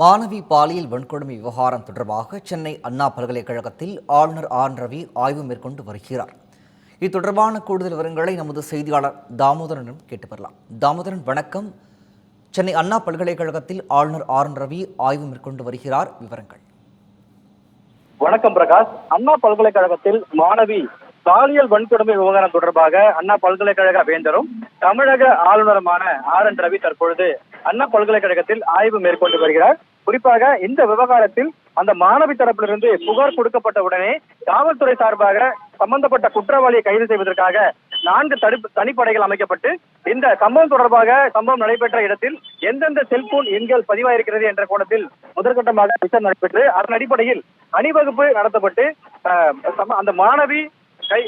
மாணவி பாலியல் வன்கொடுமை விவகாரம் தொடர்பாக சென்னை அண்ணா பல்கலைக்கழகத்தில் ஆளுநர் ஆர். ரவி ஆய்வு மேற்கொண்டு வருகிறார். இது தொடர்பான கூடுதல் விவரங்களை நமது செய்தியாளர் தாமோதரனிடம் கேட்டு பெறலாம் தாமோதரன் வணக்கம். சென்னை அண்ணா பல்கலைக்கழகத்தில் ஆளுநர் ஆர். ரவி ஆய்வு மேற்கொண்டு வருகிறார். விவரங்கள். வணக்கம் பிரகாஷ். அண்ணா பல்கலைக்கழகத்தில் மாணவி பாலியல் வன்கொடுமை விவகாரம் தொடர்பாக அண்ணா பல்கலைக்கழக வேந்தரும் தமிழக ஆளுநருமான ஆர். என். ரவி தற்பொழுது அண்ணா பல்கலைக்கழகத்தில் ஆய்வு மேற்கொண்டு வருகிறார். குறிப்பாக இந்த விவகாரத்தில் அந்த மாணவி தரப்பிலிருந்து புகார் கொடுக்கப்பட்ட உடனே காவல்துறை சார்பாக சம்பந்தப்பட்ட குற்றவாளியை கைது செய்வதற்காக நான்கு தடுப்பு தனிப்படைகள் அமைக்கப்பட்டு இந்த சம்பவம் தொடர்பாக சம்பவம் நடைபெற்ற இடத்தில் எந்தெந்த செல்போன் எண்கள் பதிவாயிருக்கிறது என்ற கோணத்தில் முதற்கட்டமாக விசாரணை நடைபெற்று அதன் அடிப்படையில் அணிவகுப்பு நடத்தப்பட்டு அஹ், அந்த மாணவி கை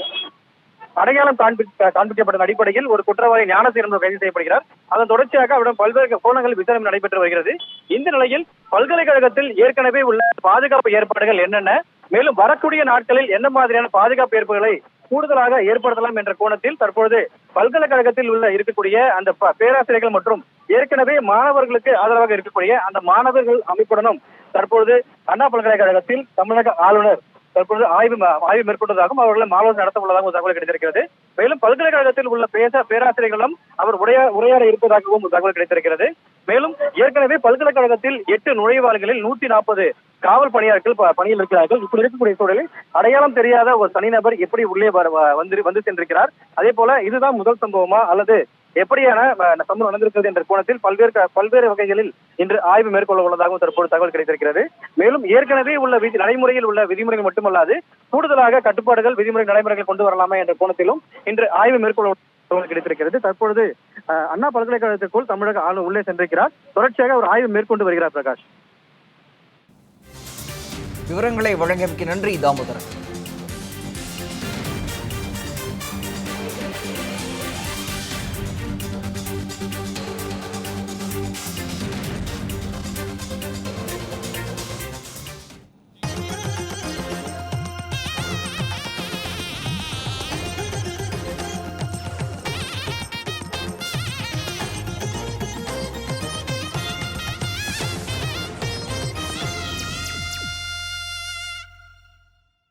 அடையாளம் காண்பிக்கப்பட்ட அடிப்படையில் ஒரு குற்றவாளி ஞானசீரன் கைது செய்யப்படுகிறார். அதன் தொடர்ச்சியாக அவரிடம் பல்வேறு கோணங்கள் விசாரணை நடைபெற்று வருகிறது. இந்த நிலையில் பல்கலைக்கழகத்தில் ஏற்கனவே உள்ள பாதுகாப்பு ஏற்பாடுகள் என்னென்ன? மேலும் வரக்கூடிய நாட்களில் என்ன மாதிரியான பாதுகாப்பு ஏற்பாடுகளை கூடுதலாக ஏற்படுத்தலாம் என்ற கோணத்தில் தற்பொழுது பல்கலைக்கழகத்தில் உள்ள இருக்கக்கூடிய அந்த பேராசிரியர்கள் மற்றும் ஏற்கனவே மாணவர்களுக்கு ஆதரவாக இருக்கக்கூடிய அந்த மாணவர்கள் அமைப்புடனும் தற்பொழுது அண்ணா பல்கலைக்கழகத்தில் தமிழக ஆளுநர் தற்பொழுது ஆய்வு ஆய்வு மேற்கொண்டதாகவும் அவர்களை ஆலோசனை நடத்த உள்ளதாகவும் தகவல் கிடைத்திருக்கிறது. மேலும் பல்கலைக்கழகத்தில் உள்ள பேச பேராசிரியர்களும் அவர் உரையா உரையாட இருப்பதாகவும் தகவல் கிடைத்திருக்கிறது. மேலும் ஏற்கனவே பல்கலைக்கழகத்தில் எட்டு நுழைவாள்களில் நூத்தி நாற்பது காவல் பணியாளர்கள் பணியில் இருக்கிறார்கள். இப்படி இருக்கக்கூடிய சூழலில் அடையாளம் தெரியாத ஒரு தனிநபர் எப்படி உள்ளே வர- வ- வந்து வந்து சென்றிருக்கிறார்? அதே போல இதுதான் முதல் சம்பவமா? அல்லது எப்படியான சம்பவம் நடந்திருக்கிறது என்ற கோணத்தில் பல்வேறு பல்வேறு வகைகளில் இன்று ஆய்வு மேற்கொள்ள உள்ளதாகவும் தற்போது தகவல் கிடைத்திருக்கிறது. மேலும் ஏற்கனவே உள்ள விதி நடைமுறையில் உள்ள விதிமுறைகள் மட்டுமல்லாது கூடுதலாக கட்டுப்பாடுகள் விதிமுறை நடைமுறைகள் கொண்டு வரலாமா என்ற கோணத்திலும் இன்று ஆய்வு மேற்கொள்ள தகவல் கிடைத்திருக்கிறது. தற்பொழுது அஹ், அண்ணா பல்கலைக்கழகத்திற்குள் தமிழக ஆளுநர் உள்ளே சென்றிருக்கிறார். தொடர்ச்சியாக ஒரு ஆய்வு மேற்கொண்டு வருகிறார் பிரகாஷ். விவரங்களை வழங்கியமைக்கு நன்றி தாமோதரன்.